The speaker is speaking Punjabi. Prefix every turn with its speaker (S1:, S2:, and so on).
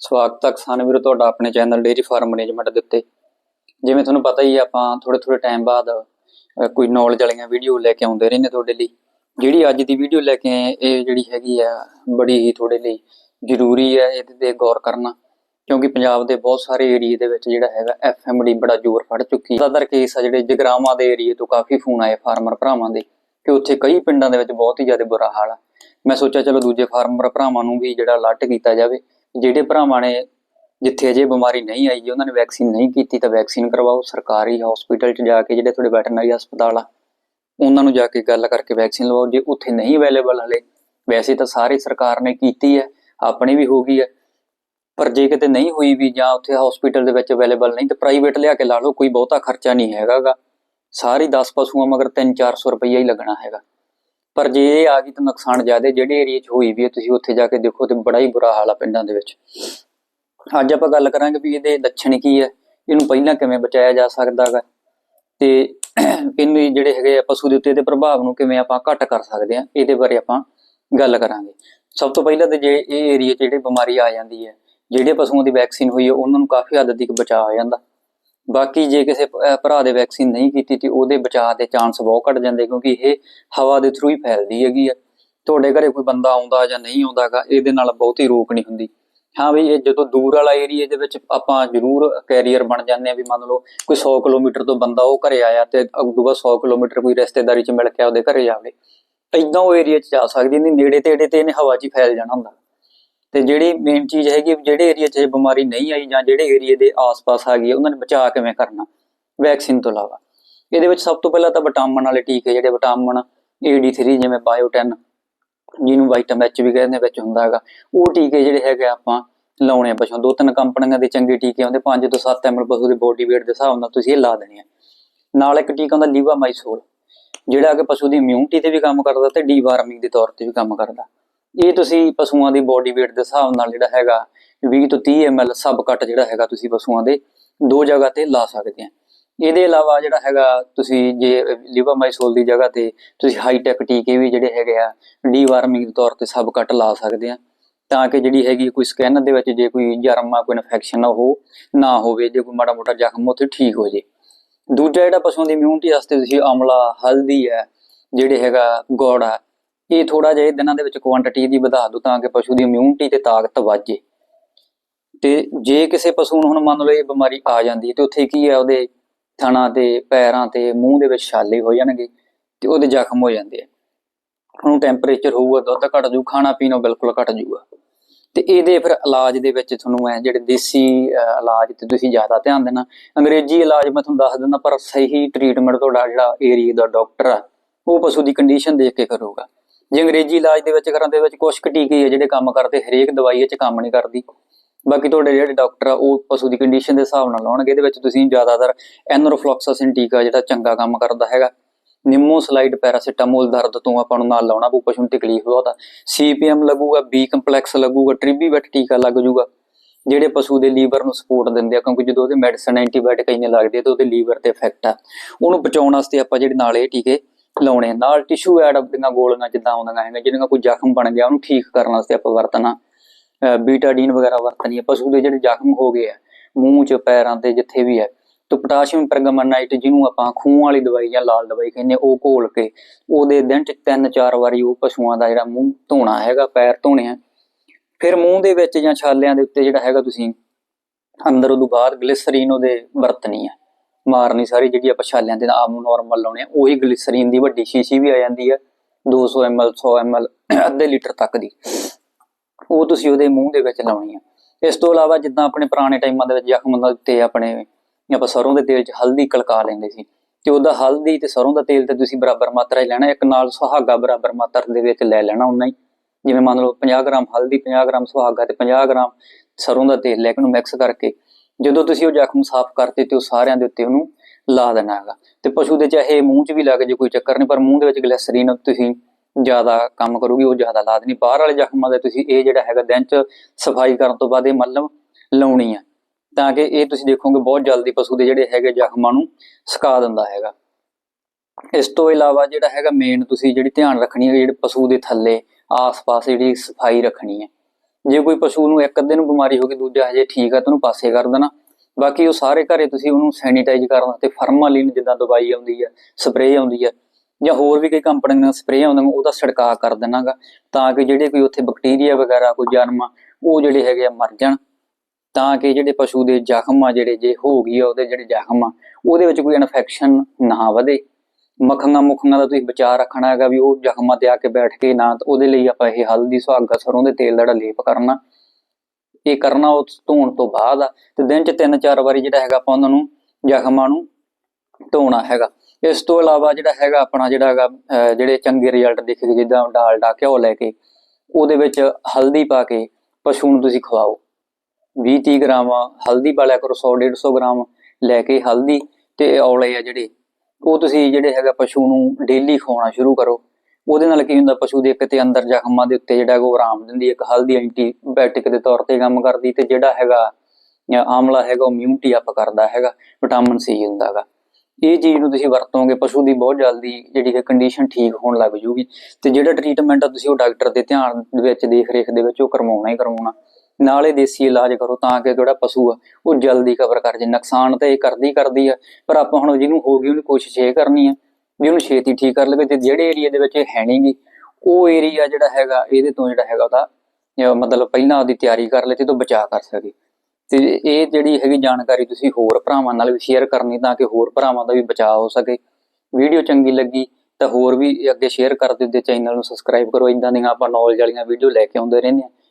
S1: ਸਵਾਗਤ ਹੈ ਕਿਸਾਨ ਵੀਰੋ, ਤੁਹਾਡਾ ਆਪਣੇ ਚੈਨਲ ਡੇਰੀ ਫਾਰਮ ਮੈਨੇਜਮੈਂਟ ਦੇ ਉੱਤੇ। ਜਿਵੇਂ ਤੁਹਾਨੂੰ ਪਤਾ ਹੀ ਆਪਾਂ ਥੋੜੇ ਥੋੜੇ ਟਾਈਮ ਬਾਅਦ ਕੋਈ ਨੌਲੇਜ ਵਾਲੀਆਂ ਵੀਡੀਓ ਲੈ ਕੇ ਆਉਂਦੇ ਰਹਿੰਦੇ ਤੁਹਾਡੇ ਲਈ। ਜਿਹੜੀ ਅੱਜ ਦੀ ਵੀਡੀਓ ਲੈ ਕੇ ਆਏ, ਇਹ ਜਿਹੜੀ ਹੈਗੀ ਆ, ਬੜੀ ਹੀ ਤੁਹਾਡੇ ਲਈ ਜ਼ਰੂਰੀ ਹੈ, ਇਹਦੇ ਤੇ ਗੌਰ ਕਰਨਾ। ਕਿਉਂਕਿ ਪੰਜਾਬ ਦੇ ਬਹੁਤ ਸਾਰੇ ਏਰੀਏ ਦੇ ਵਿੱਚ ਜਿਹੜਾ ਹੈਗਾ ਐਫਐਮਡੀ ਬੜਾ ਜ਼ੋਰ ਫੜ ਚੁੱਕੀ ਹੈ। ਜ਼ਿਆਦਾਤਰ ਕੇਸ ਆ ਜਿਹੜੇ ਜਗਰਾਵਾਂ ਦੇ ਏਰੀਏ ਤੋਂ ਕਾਫੀ ਫੋਨ ਆਏ ਫਾਰਮਰ ਭਰਾਵਾਂ ਦੇ, ਕਿ ਉੱਥੇ ਕਈ ਪਿੰਡਾਂ ਦੇ ਵਿੱਚ ਬਹੁਤ ਹੀ ਜ਼ਿਆਦਾ ਬੁਰਾ ਹਾਲ ਆ। ਮੈਂ ਸੋਚਿਆ, ਚਲੋ ਦੂਜੇ ਫਾਰਮਰ ਭਰਾਵਾਂ ਨੂੰ ਵੀ ਜਿਹੜਾ ਅਲਰਟ ਕੀਤਾ ਜਾਵੇ ਜਿਹੜੇ ਭਰਾਵਾਂ ਨੇ ਜਿੱਥੇ ਅਜੇ ਬਿਮਾਰੀ ਨਹੀਂ ਆਈ, ਜੀ ਉਹਨਾਂ ਨੇ ਵੈਕਸੀਨ ਨਹੀਂ ਕੀਤੀ ਤਾਂ ਵੈਕਸੀਨ ਕਰਵਾਓ, ਸਰਕਾਰੀ ਹਸਪੀਟਲ 'ਚ ਜਾ ਕੇ ਜਿਹੜੇ ਤੁਹਾਡੇ ਵੈਟਰਨਰੀ ਹਸਪਤਾਲ ਆ, ਉਹਨਾਂ ਨੂੰ ਜਾ ਕੇ ਗੱਲ ਕਰਕੇ ਵੈਕਸੀਨ ਲਵਾਓ। ਜੇ ਉੱਥੇ ਨਹੀਂ ਅਵੇਲੇਬਲ ਹਲੇ, ਵੈਸੇ ਤਾਂ ਸਾਰੀ ਸਰਕਾਰ ਨੇ ਕੀਤੀ ਹੈ, ਆਪਣੇ ਵੀ ਹੋ ਗਈ ਹੈ। ਪਰ ਜੇ ਕਿਤੇ ਨਹੀਂ ਹੋਈ ਵੀ ਜਾਂ ਉੱਥੇ ਹਸਪੀਟਲ ਦੇ ਵਿੱਚ ਅਵੇਲੇਬਲ ਨਹੀਂ, ਤਾਂ ਪ੍ਰਾਈਵੇਟ ਲਿਆ ਕੇ ਲਾ ਲਓ, ਕੋਈ ਬਹੁਤਾ ਖਰਚਾ ਨਹੀਂ ਹੈਗਾਗਾ। ਸਾਰੀ 10 ਪਸ਼ੂਆਂ ਮਗਰ 3-400 ਰੁਪਈਆ ਹੀ ਲੱਗਣਾ ਹੈਗਾ। ਪਰ ਜੇ ਇਹ ਆ ਗਈ ਤਾਂ ਨੁਕਸਾਨ ਜ਼ਿਆਦਾ ਜਿਹੜੇ ਏਰੀਆ 'ਚ ਹੋਈ ਵੀ ਹੈ, ਤੁਸੀਂ ਉੱਥੇ ਜਾ ਕੇ ਦੇਖੋ ਤੇ ਬੜਾ ਹੀ ਬੁਰਾ ਹਾਲ ਆ ਪਿੰਡਾਂ ਦੇ ਵਿੱਚ। ਅੱਜ ਆਪਾਂ ਗੱਲ ਕਰਾਂਗੇ ਵੀ ਇਹਦੇ ਲੱਛਣ ਕੀ ਹੈ। ਇਹਨੂੰ ਪਹਿਲਾਂ ਕਿਵੇਂ ਬਚਾਇਆ ਜਾ ਸਕਦਾ ਹੈ ਤੇ ਇਹਨੂੰ ਜਿਹੜੇ ਹੈਗੇ ਆ ਪਸ਼ੂ ਦੇ ਉੱਤੇ ਦੇ ਪ੍ਰਭਾਵ ਨੂੰ ਕਿਵੇਂ ਆਪਾਂ ਘੱਟ ਕਰ ਸਕਦੇ ਆ ਇਹਦੇ ਬਾਰੇ ਆਪਾਂ ਗੱਲ ਕਰਾਂਗੇ। ਸਭ ਤੋਂ ਪਹਿਲਾਂ ਤੇ ਜੇ ਇਹ ਏਰੀਆ 'ਚ ਜਿਹੜੇ ਬਿਮਾਰੀ ਆ ਜਾਂਦੀ ਹੈ, ਜਿਹੜੇ ਪਸ਼ੂਆਂ ਦੀ ਵੈਕਸੀਨ ਹੋਈ ਹੈ, ਉਹਨਾਂ ਨੂੰ ਕਾਫੀ ਹੱਦ ਤੱਕ ਬਚਾਅ ਹੋ ਜਾਂਦਾ। ਬਾਕੀ ਜੇ ਕਿਸੇ ਭਰਾ ਦੇ ਵੈਕਸੀਨ ਨਹੀਂ ਕੀਤੀ ਤੇ ਉਹਦੇ ਬਚਾਅ ਦੇ ਚਾਂਸ ਬਹੁਤ ਘਟ ਜਾਂਦੇ ਕਿਉਂਕਿ ਇਹ ਹਵਾ ਦੇ ਥਰੂ ਹੀ ਫੈਲਦੀ ਹੈਗੀ ਆ। ਤੁਹਾਡੇ ਘਰੇ ਕੋਈ ਬੰਦਾ ਆਉਂਦਾ ਜਾਂ ਨਹੀਂ ਆਉਂਦਾਗਾ ਇਹਦੇ ਨਾਲ ਬਹੁਤੀ ਰੋਕ ਨਹੀਂ ਹੁੰਦੀ। ਹਾਂ ਵੀ ਇਹ ਜਦੋਂ ਦੂਰ ਵਾਲਾ ਏਰੀਆ ਦੇ ਵਿੱਚ ਆਪਾਂ ਜ਼ਰੂਰ ਕੈਰੀਅਰ ਬਣ ਜਾਂਦੇ ਆ ਵੀ ਮੰਨ ਲਓ ਕੋਈ 100 ਕਿਲੋਮੀਟਰ ਤੋਂ ਬੰਦਾ ਉਹ ਘਰੇ ਆਇਆ ਤੇ ਅੱਗੋਂ ਬਾਅਦ 100 ਕਿਲੋਮੀਟਰ ਕੋਈ ਰਿਸ਼ਤੇਦਾਰੀ ਚ ਮਿਲ ਕੇ ਉਹਦੇ ਘਰੇ ਜਾਵੇ। ਇਦਾਂ ਉਹ ਏਰੀਆ 'ਚ ਜਾ ਸਕਦੀ ਨਹੀਂ, ਨੇੜੇ ਤੇੜੇ ਤੇ ਇਹਨੇ ਹਵਾ 'ਚ ਹੀ ਫੈਲ ਜਾਣਾ ਹੁੰਦਾ। ਤੇ ਜਿਹੜੀ ਮੇਨ ਚੀਜ਼ ਹੈਗੀ, ਜਿਹੜੇ ਏਰੀਆ 'ਚ ਇਹ ਬਿਮਾਰੀ ਨਹੀਂ ਆਈ ਜਾਂ ਜਿਹੜੇ ਏਰੀਆ ਦੇ ਆਸ-ਪਾਸ ਆ ਗਈ ਉਹਨਾਂ ਨੇ ਬਚਾਅ ਕਿਵੇਂ ਕਰਨਾ? ਵੈਕਸੀਨ ਤੋਂ ਇਲਾਵਾ। ਇਹਦੇ ਵਿੱਚ ਸਭ ਤੋਂ ਪਹਿਲਾਂ ਤਾਂ ਵਿਟਾਮਿਨ ਵਾਲੇ ਟੀਕੇ, ਜਿਹੜੇ ਵਿਟਾਮਿਨ AD3 ਜਿਵੇਂ ਬਾਇਓਟੈਨ ਜਿਹਨੂੰ ਵਾਈਟਮ ਐਚ ਵੀ ਕਹਿੰਦੇ ਵਿੱਚ ਹੁੰਦਾ ਹੈਗਾ, ਉਹ ਟੀਕੇ ਜਿਹੜੇ ਹੈਗੇ ਆਪਾਂ ਲਾਉਣੇ ਆ ਪਸ਼ੂ ਦੋ ਤਿੰਨ ਕੰਪਨੀਆਂ ਦੇ ਚੰਗੇ ਟੀਕੇ ਆਉਂਦੇ 5 ਤੋਂ 7 ml ਪਸ਼ੂ ਦੇ ਬੋਡੀ weight ਦੇ ਹਿਸਾਬ ਨਾਲ ਤੁਸੀਂ ਇਹ ਲਾ ਦੇਣੇ ਆ। ਨਾਲ ਇੱਕ ਟੀਕਾ ਹੁੰਦਾ ਲੀਵਾਮਾਈਸੋਲ, ਜਿਹੜਾ ਕਿ ਪਸ਼ੂ ਦੀ ਇਮਿਊਨਿਟੀ ਤੇ ਵੀ ਕੰਮ ਕਰਦਾ ਤੇ ਡੀਵਾਰਮਿੰਗ ਦੇ ਤੌਰ ਤੇ ਵੀ ਕੰਮ ਕਰਦਾ। ਇਹ ਤੁਸੀਂ ਪਸ਼ੂਆਂ ਦੀ ਬੋਡੀ weight ਦੇ ਹਿਸਾਬ ਨਾਲ ਜਿਹੜਾ ਹੈਗਾ 20 ਤੋਂ 30 ml ਸਬ ਕੱਟ ਜਿਹੜਾ ਹੈਗਾ ਤੁਸੀਂ ਪਸ਼ੂਆਂ ਦੇ ਦੋ ਜਗ੍ਹਾ ਤੇ ਲਾ ਸਕਦੇ ਆ। ਇਹਦੇ ਇਲਾਵਾ ਜਿਹੜਾ ਹੈਗਾ ਤੁਸੀਂ ਜੇ ਲਿਵਾਮਾਈਸੋਲ ਦੀ ਜਗ੍ਹਾ ਤੇ ਤੁਸੀਂ ਹਾਈਟੈਕ ਟੀਕੇ ਵੀ ਜਿਹੜੇ ਹੈਗੇ ਆ ਡੀਵਾਰਮਿੰਗ ਦੇ ਤੌਰ ਤੇ ਸਬ ਕੱਟ ਲਾ ਸਕਦੇ ਆ। ਤਾਂ ਕਿ ਜਿਹੜੀ ਹੈਗੀ ਕੋਈ ਸਕੈਨ ਦੇ ਵਿੱਚ ਜੇ ਕੋਈ ਜਰਮ ਆ, ਕੋਈ ਇਨਫੈਕਸ਼ਨ ਆ, ਉਹ ਨਾ ਹੋਵੇ, ਜੇ ਕੋਈ ਮਾੜਾ ਮੋਟਾ ਜ਼ਖਮ ਉੱਥੇ ਠੀਕ ਹੋ ਜੇ। ਦੂਜਾ ਜਿਹੜਾ ਪਸ਼ੂਆਂ ਦੀ ਇਮਿਊਨਿਟੀ ਵਾਸਤੇ ਤੁਸੀਂ ਆਮਲਾ, ਹਲਦੀ ਹੈ, ਜਿਹੜੇ ਹੈਗਾ ਗੁੜ ਆ ਇਹ ਥੋੜਾ ਜਿਹਾ ਇਹ ਦਿਨਾਂ ਦੇ ਵਿੱਚ ਕੁਆਂਟੀਟੀ ਦੀ ਵਧਾ ਦਿਓ ਤਾਂ ਕਿ ਪਸ਼ੂ ਦੀ ਇਮਿਊਨਿਟੀ ਤੇ ਤਾਕਤ ਵਧੇ ਤੇ ਜੇ ਕਿਸੇ ਪਸ਼ੂ ਨੂੰ ਹੁਣ ਮੰਨ ਲਓ ਇਹ ਬਿਮਾਰੀ ਆ ਜਾਂਦੀ ਹੈ ਤੇ ਉੱਥੇ ਕੀ ਹੈ, ਉਹਦੇ ਥਣਾ ਤੇ, ਪੈਰਾਂ ਤੇ, ਮੂੰਹ ਦੇ ਵਿੱਚ ਛਾਲੇ ਹੋ ਜਾਣਗੇ ਤੇ ਉਹਦੇ ਜ਼ਖਮ ਹੋ ਜਾਂਦੇ ਆ। ਉਹਨੂੰ ਟੈਂਪਰੇਚਰ ਹੋਊਗਾ, ਦੁੱਧ ਘਟ ਜੂ ਖਾਣਾ ਪੀਣਾ ਬਿਲਕੁਲ ਘਟ ਜੂਗਾ ਤੇ ਇਹਦੇ ਫਿਰ ਇਲਾਜ ਦੇ ਵਿੱਚ ਤੁਹਾਨੂੰ ਐ ਜਿਹੜੇ ਦੇਸੀ ਇਲਾਜ ਤੇ ਤੁਸੀਂ ਜ਼ਿਆਦਾ ਧਿਆਨ ਦੇਣਾ। ਅੰਗਰੇਜ਼ੀ ਇਲਾਜ ਮੈਂ ਤੁਹਾਨੂੰ ਦੱਸ ਦਿੰਦਾ, ਪਰ ਸਹੀ ਟ੍ਰੀਟਮੈਂਟ ਤੁਹਾਡਾ ਜਿਹੜਾ ਏਰੀਆ ਦਾ ਡਾਕਟਰ ਆ, ਉਹ ਪਸ਼ੂ ਦੀ ਕੰਡੀਸ਼ਨ ਦੇਖ ਕੇ ਕਰੂਗਾ। ਜੇ ਅੰਗਰੇਜ਼ੀ ਇਲਾਜ ਦੇ ਵਿੱਚ ਕਰਨ ਦੇ ਵਿੱਚ ਕੁਝ ਕੁ ਟੀਕੇ ਆ ਜਿਹੜੇ ਕੰਮ ਕਰਦੇ, ਹਰੇਕ ਦਵਾਈ ਇਹ ਚ ਕੰਮ ਨਹੀਂ ਕਰਦੀ। ਬਾਕੀ ਤੁਹਾਡੇ ਜਿਹੜੇ ਡਾਕਟਰ ਆ, ਉਹ ਪਸ਼ੂ ਦੀ ਕੰਡੀਸ਼ਨ ਦੇ ਹਿਸਾਬ ਨਾਲ ਲਾਉਣਗੇ, ਇਹਦੇ ਵਿੱਚ ਤੁਸੀਂ ਜ਼ਿਆਦਾਤਰ ਐਨਰੋਫਲੌਕਸਾਸਿਨ ਟੀਕਾ ਜਿਹੜਾ ਚੰਗਾ ਕੰਮ ਕਰਦਾ ਹੈਗਾ। ਨਿੰਮੋਸਲਾਈਡ ਪੈਰਾਸੀਟਾਮੋਲ ਦਰਦ ਤੋਂ ਆਪਾਂ ਨੂੰ ਨਾਲ ਲਾਉਣਾ ਪਊ, ਪਸ਼ੂ ਨੂੰ ਤਕਲੀਫ ਬਹੁਤ ਆ। ਸੀਪੀਐਮ ਲੱਗੂਗਾ, ਬੀ ਕੰਪਲੈਕਸ ਲੱਗੂਗਾ ਟ੍ਰਿਬੀਵੈਟ ਟੀਕਾ ਲੱਗ ਜੂਗਾ। ਜਿਹੜੇ ਪਸ਼ੂ ਦੇ ਲੀਵਰ ਨੂੰ ਸਪੋਰਟ ਦਿੰਦੇ ਆ, ਕਿਉਂਕਿ ਜਦੋਂ ਉਹਦੇ ਮੈਡੀਸਨ ਐਂਟੀਬਾਇਓਟਿਕ ਇੰਨੇ ਲੱਗਦੇ ਆ, ਤੇ ਉਹਦੇ ਲੀਵਰ ਤੇ ਇਫੈਕਟ ਆ। ਉਹਨੂੰ ਬਚਾਉਣ ਵਾਸਤੇ ਆਪਾਂ ਜਿਹੜੇ ਨਾਲ ਇਹ ਟੀਕੇ ਲਾਉਣੇ ਨਾਲ ਟਿਸ਼ੂ ਐਡ ਦੀਆਂ ਗੋਲੀਆਂ ਜਿੱਦਾਂ ਆਉਂਦੀਆਂ ਹੈਗੀਆਂ, ਜਿਹਨਾਂ ਕੋਈ ਜ਼ਖਮ ਬਣ ਗਿਆ, ਉਹਨੂੰ ਠੀਕ ਕਰਨ ਵਾਸਤੇ ਆਪਾਂ ਵਰਤਣਾ। ਬੀਟਾਡੀਨ ਵਗੈਰਾ ਵਰਤਣੀ ਹੈ ਪਸ਼ੂ ਦੇ ਜਿਹੜੇ ਜ਼ਖਮ ਹੋ ਗਏ ਆ, ਮੂੰਹ 'ਚ, ਪੈਰਾਂ ਤੇ, ਜਿੱਥੇ ਵੀ ਹੈ ਤੇ ਪੋਟਾਸ਼ੀਅਮ ਪਰਗਮਨਾਈਟ ਜਿਹਨੂੰ ਆਪਾਂ ਖੂਨ ਵਾਲੀ ਦਵਾਈ ਜਾਂ ਲਾਲ ਦਵਾਈ ਕਹਿੰਦੇ ਉਹ ਘੋਲ ਕੇ ਉਹਦੇ ਦਿਨ 'ਚ ਤਿੰਨ ਚਾਰ ਵਾਰੀ ਉਹ ਪਸ਼ੂਆਂ ਦਾ ਜਿਹੜਾ ਮੂੰਹ ਧੋਣਾ ਹੈਗਾ, ਪੈਰ ਧੋਣੇ ਆ। ਫਿਰ ਮੂੰਹ ਦੇ ਵਿੱਚ ਜਾਂ ਛਾਲਿਆਂ ਦੇ ਉੱਤੇ ਜਿਹੜਾ ਹੈਗਾ ਤੁਸੀਂ ਅੰਦਰ ਉਦੋਂ ਬਾਅਦ ਗਲਿਸਰੀਨ ਉਹਦੇ ਵਰਤਣੀ ਹੈ ਮਾਰਨੀ ਸਾਰੀ ਜਿਹੜੀ ਆਪਾਂ ਛਾਲਿਆਂ ਦੇ ਆਮ ਨੂੰ ਨਾਰਮਲ ਲਾਉਣੇ ਆ, ਉਹੀ ਗਲਿਸਰੀਨ ਦੀ ਵੱਡੀ ਸ਼ੀਸ਼ੀ ਵੀ ਆ ਜਾਂਦੀ ਹੈ 200 ml 100 ml, ਅੱਧੇ ਲੀਟਰ ਤੱਕ ਦੀ। ਉਹ ਤੁਸੀਂ ਉਹਦੇ ਮੂੰਹ ਦੇ ਵਿੱਚ ਲਾਉਣੀ ਆ। ਇਸ ਤੋਂ ਇਲਾਵਾ ਜਿੱਦਾਂ ਆਪਣੇ ਪੁਰਾਣੇ ਟਾਈਮਾਂ ਦੇ ਵਿੱਚ ਜ਼ਖਮ ਦੇ ਉੱਤੇ ਆਪਣੇ ਆਪਾਂ ਸਰੋਂ ਦੇ ਤੇਲ 'ਚ ਹਲਦੀ ਕਲਕਾ ਲੈਂਦੇ ਸੀ। ਤੇ ਉਹਦਾ ਹਲਦੀ ਤੇ ਸਰੋਂ ਦਾ ਤੇਲ ਤੇ ਤੁਸੀਂ ਬਰਾਬਰ ਮਾਤਰਾ ਹੀ ਲੈਣਾ, ਇੱਕ ਨਾਲ ਸੁਹਾਗਾ ਬਰਾਬਰ ਮਾਤਰਾ ਦੇ ਵਿੱਚ ਲੈ ਲੈਣਾ ਉਨਾ ਹੀ। ਜਿਵੇਂ ਮੰਨ ਲਓ 50 ਗ੍ਰਾਮ ਹਲਦੀ 50 ਗ੍ਰਾਮ ਸੁਹਾਗਾ ਤੇ 50 ਗ੍ਰਾਮ ਸਰੋਂ ਦਾ ਤੇਲ ਲੈ ਕੇ ਉਹਨੂੰ ਮਿਕਸ ਕਰਕੇ ਜਦੋਂ ਤੁਸੀਂ ਉਹ ਜ਼ਖਮ ਸਾਫ਼ ਕਰਤੇ ਤੇ ਉਹ ਸਾਰਿਆਂ ਦੇ ਉੱਤੇ ਉਹਨੂੰ ਲਾ ਦੇਣਾ ਹੈਗਾ। ਤੇ ਪਸ਼ੂ ਦੇ ਚਾਹੇ ਮੂੰਹ 'ਚ ਵੀ ਲੱਗ ਜੇ, ਕੋਈ ਚੱਕਰ ਨਹੀਂ, ਪਰ ਮੂੰਹ ਦੇ ਵਿੱਚ ਗਲਿਸਰੀਨ ਤੁਸੀਂ ਜ਼ਿਆਦਾ ਕੰਮ ਕਰੂਗੀ, ਉਹ ਜ਼ਿਆਦਾ ਲਾ ਦੇਣੀ। ਬਾਹਰ ਵਾਲੇ ਜ਼ਖਮਾਂ ਦੇ ਤੁਸੀਂ ਇਹ ਜਿਹੜਾ ਹੈਗਾ ਦਿਨ 'ਚ ਸਫ਼ਾਈ ਕਰਨ ਤੋਂ ਬਾਅਦ ਇਹ ਮੱਲਮ ਲਾਉਣੀ ਆ। ਤਾਂ ਕਿ ਇਹ ਤੁਸੀਂ ਦੇਖੋਗੇ ਬਹੁਤ ਜਲਦੀ ਪਸ਼ੂ ਦੇ ਜਿਹੜੇ ਹੈਗੇ ਜ਼ਖਮਾਂ ਨੂੰ ਸੁਕਾ ਦਿੰਦਾ ਹੈਗਾ। ਇਸ ਤੋਂ ਇਲਾਵਾ ਜਿਹੜਾ ਹੈਗਾ ਮੇਨ ਤੁਸੀਂ ਜਿਹੜੀ ਧਿਆਨ ਰੱਖਣੀ ਹੈ, ਜਿਹੜੇ ਪਸ਼ੂ ਦੇ ਥੱਲੇ, ਆਸ-ਪਾਸ ਜਿਹੜੀ ਸਫ਼ਾਈ ਰੱਖਣੀ ਹੈ। ਜੇ ਕੋਈ ਪਸ਼ੂ ਨੂੰ ਇੱਕ ਅੱਧੇ ਨੂੰ ਬਿਮਾਰੀ ਹੋ ਗਈ ਦੂਜਾ ਹਜੇ ਠੀਕ ਆ ਤੈਨੂੰ ਪਾਸੇ ਕਰ ਦੇਣਾ। ਬਾਕੀ ਉਹ ਸਾਰੇ ਘਰੇ ਤੁਸੀਂ ਉਹਨੂੰ ਸੈਨੀਟਾਈਜ਼ ਕਰਨ ਵਾਸਤੇ ਫਾਰਮਾਲੀਨ ਜਿੱਦਾਂ ਦਵਾਈ ਆਉਂਦੀ ਹੈ ਸਪਰੇਅ ਆਉਂਦੀ ਹੈ ਜਾਂ ਹੋਰ ਵੀ ਕਈ ਕੰਪਨੀਆਂ ਦਾ ਸਪਰੇਅ ਆਉਂਦੀਆਂ ਉਹਦਾ ਛਿੜਕਾਅ ਕਰ ਦੇਣਾਗਾ ਤਾਂ ਕਿ ਜਿਹੜੇ ਕੋਈ ਉੱਥੇ ਬੈਕਟੀਰੀਆ ਵਗੈਰਾ ਕੋਈ ਜਰਮ ਆ, ਉਹ ਜਿਹੜੇ ਹੈਗੇ ਆ ਮਰ ਜਾਣ। ਤਾਂ ਕਿ ਜਿਹੜੇ ਪਸ਼ੂ ਦੇ ਜ਼ਖਮ ਆ ਜਿਹੜੇ ਜੇ ਹੋ ਗਈ ਆ ਉਹਦੇ ਜਿਹੜੇ ਜ਼ਖਮ ਆ ਉਹਦੇ ਵਿੱਚ ਕੋਈ ਇਨਫੈਕਸ਼ਨ ਨਾ ਵਧੇ। ਮੱਖੀਆਂ ਮੁੱਖੀਆਂ ਦਾ ਤੁਸੀਂ ਬਚਾਅ ਰੱਖਣਾ ਹੈਗਾ ਵੀ ਉਹ ਜ਼ਖਮਾਂ ਤੇ ਆ ਕੇ ਬੈਠ ਕੇ ਨਾ ਤਾਂ ਉਹਦੇ ਲਈ ਆਪਾਂ ਇਹ ਹਲਦੀ ਸੁਹਾਗਾ ਸਰੋਂ ਦੇ ਤੇਲ ਦਾ ਜਿਹੜਾ ਲੇਪ ਕਰਨਾ, ਇਹ ਕਰਨਾ ਉਹ ਧੋਣ ਤੋਂ ਬਾਅਦ ਆ, ਤੇ ਦਿਨ ਚ ਤਿੰਨ ਚਾਰ ਵਾਰੀ ਜਿਹੜਾ ਹੈਗਾ ਆਪਾਂ ਉਹਨਾਂ ਨੂੰ ਜ਼ਖਮਾਂ ਨੂੰ ਧੋਣਾ ਹੈਗਾ। ਇਸ ਤੋਂ ਇਲਾਵਾ ਜਿਹੜਾ ਹੈਗਾ ਆਪਣਾ ਜਿਹੜਾ ਹੈਗਾ ਜਿਹੜੇ ਚੰਗੇ ਰਿਜ਼ਲਟ ਦਿਖੇ ਜਿੱਦਾਂ ਡਾਲਡਾ ਘਿਓ ਲੈ ਕੇ, ਉਹਦੇ ਵਿੱਚ ਹਲਦੀ ਪਾ ਕੇ ਪਸ਼ੂ ਨੂੰ ਤੁਸੀਂ ਖਵਾਓ। 20 30 ਗ੍ਰਾਮ ਹਲਦੀ ਪਾ ਲਿਆ ਕਰੋ 100 150 ਗ੍ਰਾਮ ਲੈ ਕੇ ਹਲਦੀ ਤੇ ਔਲੇ ਆ ਜਿਹੜੇ। ਉਹ ਤੁਸੀਂ ਜਿਹੜੇ ਹੈਗਾ ਪਸ਼ੂ ਨੂੰ ਡੇਲੀ ਖਵਾਉਣਾ ਸ਼ੁਰੂ ਕਰੋ। ਉਹਦੇ ਨਾਲ ਕੀ ਹੁੰਦਾ, ਪਸ਼ੂ ਦੇ ਇੱਕ ਤੇ ਅੰਦਰ ਜ਼ਖਮਾਂ ਦੇ ਉੱਤੇ ਜਿਹੜਾ ਹੈਗਾ ਉਹ ਆਰਾਮ ਦਿੰਦੀ ਇੱਕ ਹਲਦੀ ਐਂਟੀਬਾਇਓਟਿਕ ਦੇ ਤੌਰ ਤੇ ਕੰਮ ਕਰਦੀ ਤੇ ਜਿਹੜਾ ਹੈਗਾ ਆਮਲਾ ਹੈਗਾ ਉਹ ਇਮਿਊਨਿਟੀ ਅਪ ਕਰਦਾ ਹੈਗਾ ਵਿਟਾਮਿਨ ਸੀ ਹੁੰਦਾ ਹੈਗਾ। ਇਹ ਚੀਜ਼ ਨੂੰ ਤੁਸੀਂ ਵਰਤੋਗੇ, ਪਸ਼ੂ ਦੀ ਬਹੁਤ ਜਲਦੀ ਜਿਹੜੀ ਹੈ ਕੰਡੀਸ਼ਨ ਠੀਕ ਹੋਣ ਲੱਗ ਜੂਗੀ। ਤੇ ਜਿਹੜਾ ਟ੍ਰੀਟਮੈਂਟ ਆ ਤੁਸੀਂ ਉਹ ਡਾਕਟਰ ਦੇ ਧਿਆਨ ਦੇ ਵਿੱਚ ਦੇਖ ਰੇਖ ਦੇ ਵਿੱਚ ਉਹ ਕਰਵਾਉਣਾ ਹੀ ਕਰਵਾਉਣਾ। ਨਾਲੇ ਦੇਸੀ ਇਲਾਜ ਕਰੋ ਤਾਂ ਕਿ ਜਿਹੜਾ ਪਸ਼ੂ ਆ, ਉਹ ਜਲਦੀ ਕਵਰ ਕਰ ਜੇ। ਨੁਕਸਾਨ ਤਾਂ ਇਹ ਕਰਦੀ ਕਰਦੀ ਆ, ਪਰ ਆਪਾਂ ਹੁਣ ਜਿਹਨੂੰ ਹੋ ਗਈ ਉਹਨੂੰ ਕੋਸ਼ਿਸ਼ ਇਹ ਕਰਨੀ ਆ ਵੀ ਉਹਨੂੰ ਛੇਤੀ ਠੀਕ ਕਰ ਲਵੇ ਤੇ ਜਿਹੜੇ ਏਰੀਆ ਦੇ ਵਿੱਚ ਇਹ ਹੈ ਨਹੀਂਗੀ ਉਹ ਏਰੀਆ ਜਿਹੜਾ ਹੈਗਾ, ਇਹਦੇ ਤੋਂ ਜਿਹੜਾ ਹੈਗਾ ਉਹਦਾ ਮਤਲਬ ਪਹਿਲਾਂ ਉਹਦੀ ਤਿਆਰੀ ਕਰ ਲੈ ਤੇ ਤੋਂ ਬਚਾਅ ਕਰ ਸਕੇ। ਤੇ ਇਹ ਜਿਹੜੀ ਹੈਗੀ ਜਾਣਕਾਰੀ ਤੁਸੀਂ ਹੋਰ ਭਰਾਵਾਂ ਨਾਲ ਵੀ ਸ਼ੇਅਰ ਕਰਨੀ ਤਾਂ ਕਿ ਹੋਰ ਭਰਾਵਾਂ ਦਾ ਵੀ ਬਚਾਅ ਹੋ ਸਕੇ। ਵੀਡੀਓ ਚੰਗੀ ਲੱਗੀ ਤਾਂ ਹੋਰ ਵੀ ਅੱਗੇ ਸ਼ੇਅਰ ਕਰ ਦਿਓ ਤੇ ਚੈਨਲ ਨੂੰ ਸਬਸਕ੍ਰਾਈਬ ਕਰੋ। ਇਦਾਂ ਦੀਆਂ ਆਪਾਂ ਨੌਲੇਜ ਵਾਲੀਆਂ ਵੀਡੀਓ ਲੈ ਕੇ ਆਉਂਦੇ ਰਹਿੰਦੇ ਹਾਂ।